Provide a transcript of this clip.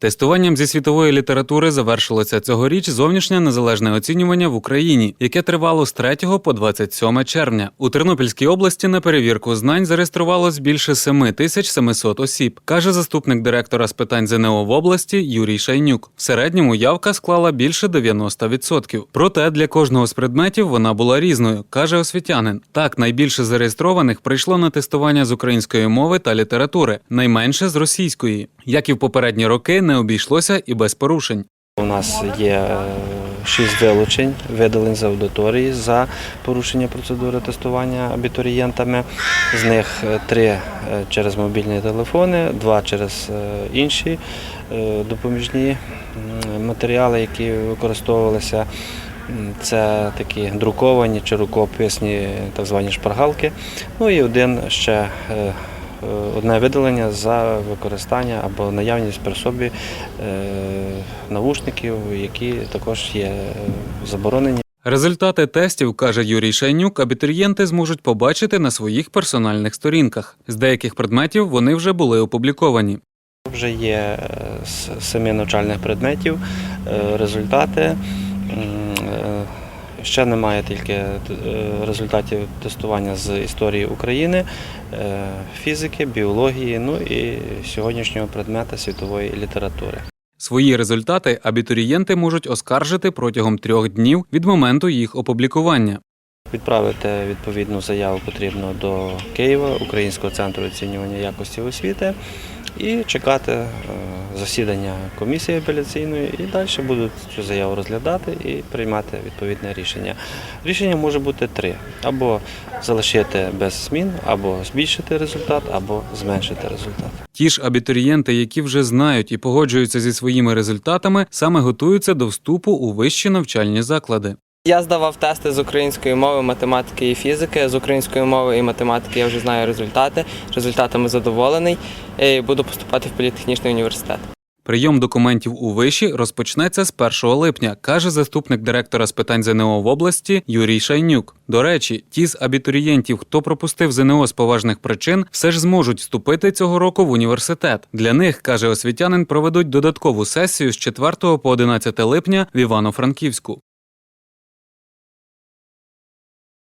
Тестуванням зі світової літератури завершилося цьогоріч зовнішнє незалежне оцінювання в Україні, яке тривало з 3 по 27 червня. У Тернопільській області на перевірку знань зареєструвалось більше 7700 осіб, каже заступник директора з питань ЗНО в області Юрій Шайнюк. В середньому явка склала більше 90%. Проте для кожного з предметів вона була різною, каже освітянин. Так, найбільше зареєстрованих прийшло на тестування з української мови та літератури, найменше з російської. Як і в попередні роки, не обійшлося і без порушень. У нас є е, шість вилучень, видалень з аудиторії за порушення процедури тестування абітурієнтами. З них е, три е, через мобільні телефони, два через інші допоміжні матеріали, які використовувалися. Це такі друковані чи рукописні так звані шпаргалки. Ну і один ще одне видалення за використання або наявність при собі е, навушників, які також є е, заборонені. Результати тестів, каже Юрій Шайнюк, абітурієнти зможуть побачити на своїх персональних сторінках. З деяких предметів вони вже були опубліковані. Вже є е, з семи навчальних предметів е, результати. Ще немає тільки е, результатів тестування з історії України, е, фізики, біології, ну і сьогоднішнього предмета світової літератури. Свої результати абітурієнти можуть оскаржити протягом трьох днів від моменту їх опублікування. Відправити відповідну заяву потрібно до Києва, Українського центру оцінювання якості освіти, і чекати е, засідання комісії апеляційної, і далі будуть цю заяву розглядати і приймати відповідне рішення. Рішення може бути три: або залишити без змін, або збільшити результат, або зменшити результат. Ті ж абітурієнти, які вже знають і погоджуються зі своїми результатами, саме готуються до вступу у вищі навчальні заклади. Я здавав тести з української мови, математики і фізики. З української мови і математики я вже знаю результати. Результатами задоволений. І буду поступати в політехнічний університет. Прийом документів у виші розпочнеться з 1 липня, каже заступник директора з питань ЗНО в області Юрій Шайнюк. До речі, ті з абітурієнтів, хто пропустив ЗНО з поважних причин, все ж зможуть вступити цього року в університет. Для них, каже освітянин, проведуть додаткову сесію з 4 по 11 липня в Івано-Франківську.